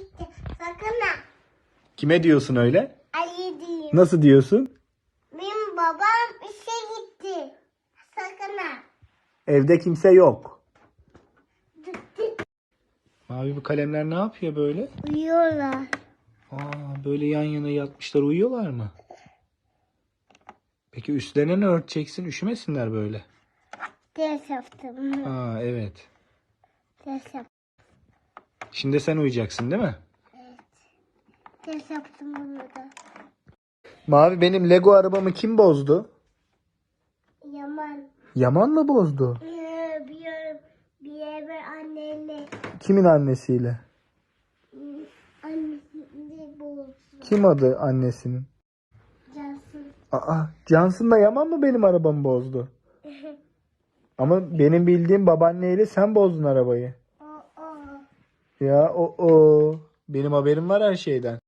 gitti. Sakın ha. Kime diyorsun öyle? Ali diyeyim. Nasıl diyorsun? Benim babam işe gitti. Sakın ha. Evde kimse yok. Mavi bu kalemler ne yapıyor böyle? Uyuyorlar. Aa, böyle yan yana yatmışlar uyuyorlar mı? Peki üstlerine ne örteceksin? Üşümesinler böyle. Ters yaptım. Aa evet. Ters yaptım. Şimdi sen uyuyacaksın değil mi? Ters yaptım bunu da. Mavi benim Lego arabamı kim bozdu? Yaman. Yaman mı bozdu? Ee, bir yer, bir yer anneyle Kimin annesiyle? annesini bozdu. Kim adı annesinin? Cansın. Aa, Cansın'la Yaman mı benim arabamı bozdu? Ama benim bildiğim babaanneyle sen bozdun arabayı. Ya o o. Benim haberim var her şeyden.